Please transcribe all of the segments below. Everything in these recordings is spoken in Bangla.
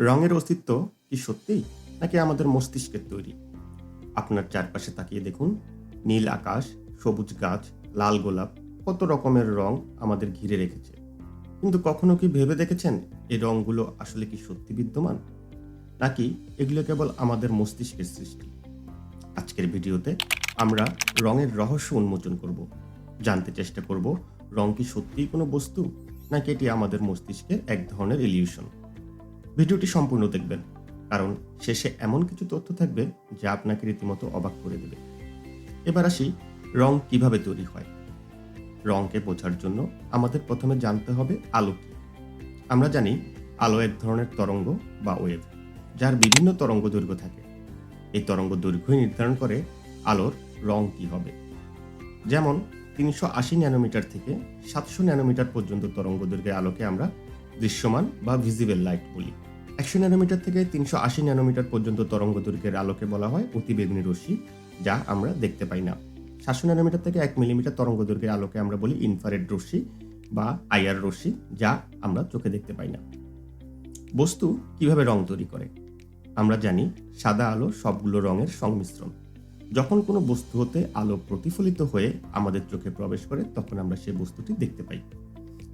রঙের অস্তিত্ব কি সত্যিই, নাকি আমাদের মস্তিষ্কের তৈরি? আপনার চারপাশে তাকিয়ে দেখুন, নীল আকাশ, সবুজ গাছ, লাল গোলাপ, কত রকমের রং আমাদের ঘিরে রেখেছে। কিন্তু কখনো কি ভেবে দেখেছেন এই রঙগুলো আসলে কি সত্যি বিদ্যমান? নাকি এগুলো কেবল আমাদের মস্তিষ্কের সৃষ্টি? আজকের ভিডিওতে আমরা রঙের রহস্য উন্মোচন করব। জানতে চেষ্টা করব, রং কি সত্যিই কোনো বস্তু, নাকি এটি আমাদের মস্তিষ্কের এক ধরনের ইলিউশন ভিডিওটি সম্পূর্ণ দেখবেন, কারণ শেষে এমন কিছু তথ্য থাকবে যা আপনাকে রীতিমতো অবাক করে দেবে। এবার আসি রং কীভাবে তৈরি হয়। রংকে বোঝার জন্য আমাদের প্রথমে জানতে হবে আলো কি। আমরা জানি আলো এক ধরনের তরঙ্গ বা ওয়েভ, যার বিভিন্ন তরঙ্গ দৈর্ঘ্য থাকে। এই তরঙ্গ দৈর্ঘ্যই নির্ধারণ করে আলোর রং কি হবে। যেমন, তিনশো আশি ন্যানোমিটার থেকে সাতশো ন্যানোমিটার পর্যন্ত তরঙ্গ দৈর্ঘ্যের আলোকে আমরা দৃশ্যমান বা ভিজিবল লাইট বলি। একশো ন্যানোমিটার থেকে তিনশো আশি ন্যানোমিটার পর্যন্ত তরঙ্গ দৈর্ঘ্যের আলোকে বলা হয় অতিবেগুনি রশ্মি, যা আমরা দেখতে পাই না। সাতশো ন্যানোমিটার থেকে এক মিলিমিটার তরঙ্গ দৈর্ঘ্যের আলোকে আমরা বলি ইনফারেড রশ্মি বা আইআর রশ্মি, যা আমরা চোখে দেখতে পাই না। বস্তু কীভাবে রং তৈরি করে? আমরা জানি সাদা আলো সবগুলো রঙের সংমিশ্রণ। যখন কোনো বস্তু হতে আলো প্রতিফলিত হয়ে আমাদের চোখে প্রবেশ করে, তখন আমরা সেই বস্তুটি দেখতে পাই।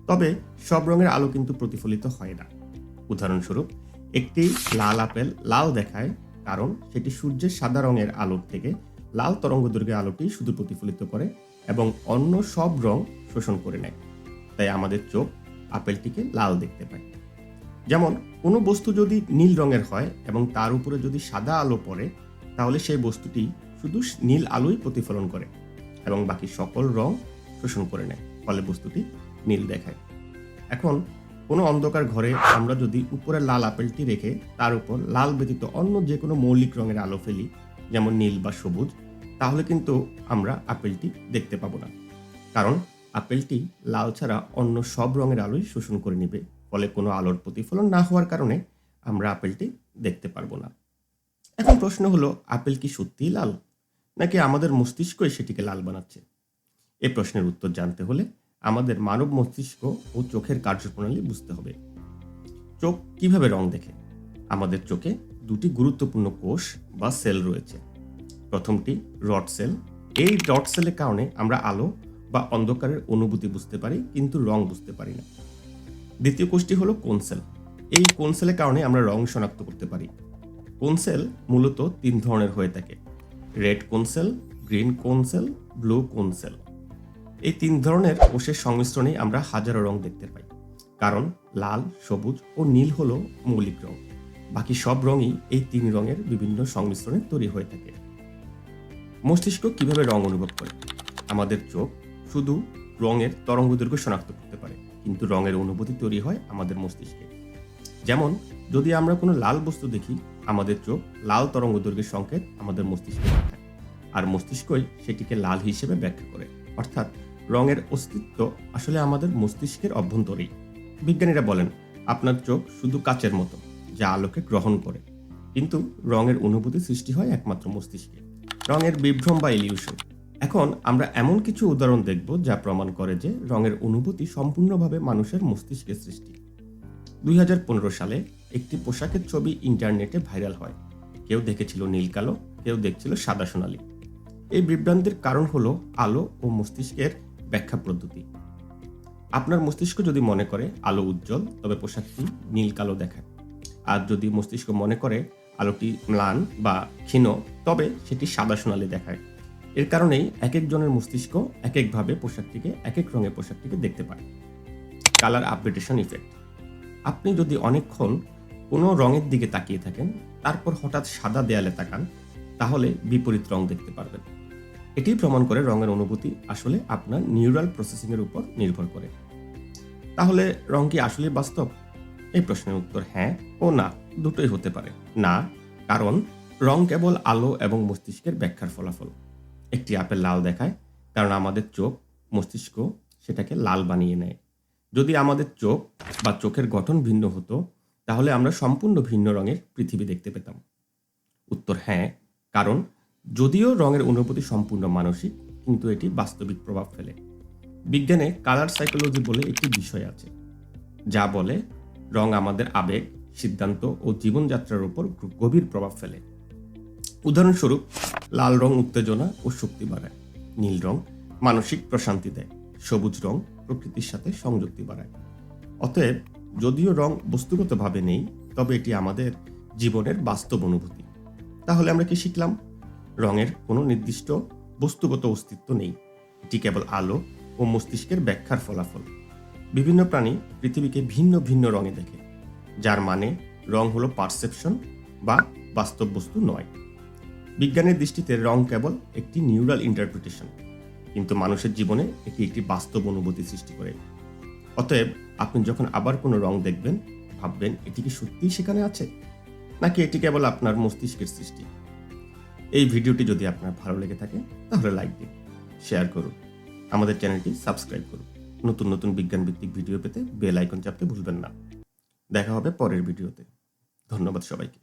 তবে সব রঙের আলো কিন্তু প্রতিফলিত হয় না। উদাহরণস্বরূপ একটি লাল আপেল লাল দেখায়, কারণ সেটি সূর্যের সাদা রঙের আলোর থেকে লাল তরঙ্গ দৈর্ঘ্যের আলোটি শুধু প্রতিফলিত করে এবং অন্য সব রং শোষণ করে নেয়। তাই আমাদের চোখ আপেলটিকে লাল দেখতে পায়। যেমন, কোনো বস্তু যদি নীল রঙের হয় এবং তার উপরে যদি সাদা আলো পড়ে, তাহলে সেই বস্তুটি শুধু নীল আলোই প্রতিফলন করে এবং বাকি সকল রং শোষণ করে নেয়, ফলে বস্তুটি নীল দেখায়। এখন কোনো অন্ধকার ঘরে আমরা যদি উপরে লাল আপেলটি রেখে তার উপর লাল ব্যতীত অন্য যে কোনো মৌলিক রঙের আলো ফেলি, যেমন নীল বা সবুজ, তাহলে কিন্তু আমরা আপেলটি দেখতে পাবো না। কারণ আপেলটি লাল ছাড়া অন্য সব রঙের আলোই শোষণ করে নেবে, ফলে কোনো আলোর প্রতিফলন না হওয়ার কারণে আমরা আপেলটি দেখতে পারব না। এখন প্রশ্ন হলো, আপেল কি সত্যিই লাল? নাকি আমাদের মস্তিষ্কই সেটিকে লাল বানাচ্ছে? এ প্রশ্নের উত্তর জানতে হলে আমাদের মানব মস্তিষ্ক ও চোখের কার্যপ্রণালী বুঝতে হবে। চোখ কীভাবে রং দেখে? আমাদের চোখে দুটি গুরুত্বপূর্ণ কোষ বা সেল রয়েছে। প্রথমটি রড সেল। এই রড সেলের কারণে আমরা আলো বা অন্ধকারের অনুভূতি বুঝতে পারি, কিন্তু রং বুঝতে পারি না। দ্বিতীয় কোষটি হলো কোন সেল। এই কোন সেলের কারণে আমরা রং শনাক্ত করতে পারি। কোন সেল মূলত তিন ধরনের হয়ে থাকে। রেড কোন সেল, গ্রিন কোন সেল, ব্লু কোন সেল। এই তিন ধরনের কোষের সংমিশ্রণে আমরা হাজারো রং দেখতে পাই। কারণ লাল, সবুজ ও নীল হলো মৌলিক রং। বাকি সব রঙই এই তিন রঙের বিভিন্ন সংমিশ্রণে তৈরি হয়ে থাকে। মস্তিষ্ক কীভাবে রং অনুভব করে? আমাদের চোখ শুধু রঙের তরঙ্গ দৈর্ঘ্য শনাক্ত করতে পারে, কিন্তু রঙের অনুভূতি তৈরি হয় আমাদের মস্তিষ্কে। যেমন, যদি আমরা কোনো লাল বস্তু দেখি, আমাদের চোখ লাল তরঙ্গ দৈর্ঘ্যের সংকেত আমাদের মস্তিষ্কে পাঠায় আর মস্তিষ্কই সেটিকে লাল হিসেবে ব্যাখ্যা করে। অর্থাৎ রঙের অস্তিত্ব আসলে আমাদের মস্তিষ্কের অভ্যন্তরেই। বিজ্ঞানীরা বলেন, আপনার চোখ শুধু কাচের মতো, যা আলোকে গ্রহণ করে। কিন্তু রঙের অনুভূতি সৃষ্টি হয় একমাত্র মস্তিষ্কে। রঙের বিভ্রম বা ইলিউশন। এখন আমরা এমন কিছু উদাহরণ দেখব যা প্রমাণ করে যে রঙের অনুভূতি সম্পূর্ণভাবে মানুষের মস্তিষ্কের সৃষ্টি। দুই হাজার পনেরো সালে একটি পোশাকের ছবি ইন্টারনেটে ভাইরাল হয়। কেউ দেখেছিল নীল কালো, কেউ দেখছিল সাদা সোনালি। এই বিভ্রান্তির কারণ হলো আলো ও মস্তিষ্কের ব্যাখ্যা পদ্ধতি। আপনার মস্তিষ্ক যদি মনে করে আলো উজ্জ্বল, তবে পোশাকটি নীল কালো দেখায়। আর যদি মস্তিষ্ক মনে করে আলোটি ম্লান বা ক্ষীণ, তবে সেটি সাদা সোনালি দেখায়। এর কারণেই এক একজনের মস্তিষ্ক এক একভাবে পোশাকটিকে এক এক রঙের পোশাকটিকে দেখতে পায়। Colour adaptation effect. আপনি যদি অনেকক্ষণ কোনো রঙের দিকে তাকিয়ে থাকেন, তারপর হঠাৎ সাদা দেয়ালে তাকান, তাহলে বিপরীত রং দেখতে পারবেন। এটি প্রমাণ করে রঙের অনুভূতি আসলে আপনার নিউরাল প্রসেসিংয়ের উপর নির্ভর করে। তাহলে রং কি আসলে বাস্তব? এই প্রশ্নের উত্তর হ্যাঁ ও না, দুটোই হতে পারে। না, কারণ রং কেবল আলো এবং মস্তিষ্কের ব্যাখ্যার ফলাফল। একটি আপেল লাল দেখায়, কারণ আমাদের চোখ, মস্তিষ্ক সেটাকে লাল বানিয়ে নেয়। যদি আমাদের চোখ বা চোখের গঠন ভিন্ন হতো, তাহলে আমরা সম্পূর্ণ ভিন্ন রঙের পৃথিবী দেখতে পেতাম। উত্তর হ্যাঁ কারণ যদিও রঙের অনুভূতি সম্পূর্ণ মানসিক, কিন্তু এটি বাস্তবিক প্রভাব ফেলে। বিজ্ঞানে কালার সাইকোলজি বলে একটি বিষয় আছে, যা বলে রং আমাদের আবেগ, সিদ্ধান্ত ও জীবনযাত্রার উপর গভীর প্রভাব ফেলে। উদাহরণস্বরূপ, লাল রং উত্তেজনা ও শক্তি বাড়ায়, নীল রং মানসিক প্রশান্তি দেয়, সবুজ রং প্রকৃতির সাথে সংযুক্তি বাড়ায়। অতএব, যদিও রং বস্তুগতভাবে নেই, তবে এটি আমাদের জীবনের বাস্তব অনুভূতি। তাহলে আমরা কি শিখলাম? রঙের কোনো নির্দিষ্ট বস্তুগত অস্তিত্ব নেই। এটি কেবল আলো ও মস্তিষ্কের ব্যাখ্যার ফলাফল। বিভিন্ন প্রাণী পৃথিবীকে ভিন্ন ভিন্ন রঙে দেখে, যার মানে রং হলো পারসেপশন বা বাস্তব বস্তু নয়। বিজ্ঞানের দৃষ্টিতে রং কেবল একটি নিউরাল ইন্টারপ্রিটেশন, কিন্তু মানুষের জীবনে এটি একটি বাস্তব অনুভূতি সৃষ্টি করে। অতএব আপনি যখন আবার কোনো রং দেখবেন, ভাববেন, এটি কি সত্যিই সেখানে আছে? নাকি এটি কেবল আপনার মস্তিষ্কের সৃষ্টি? এই ভিডিওটি যদি আপনার ভালো লেগে থাকে, তাহলে লাইক দিন শেয়ার করুন। আমাদের চ্যানেলটি সাবস্ক্রাইব করুন। নতুন নতুন বিজ্ঞানভিত্তিক ভিডিও পেতে বেল আইকন চাপতে ভুলবেন না। দেখা হবে পরের ভিডিওতে ধন্যবাদ সবাইকে।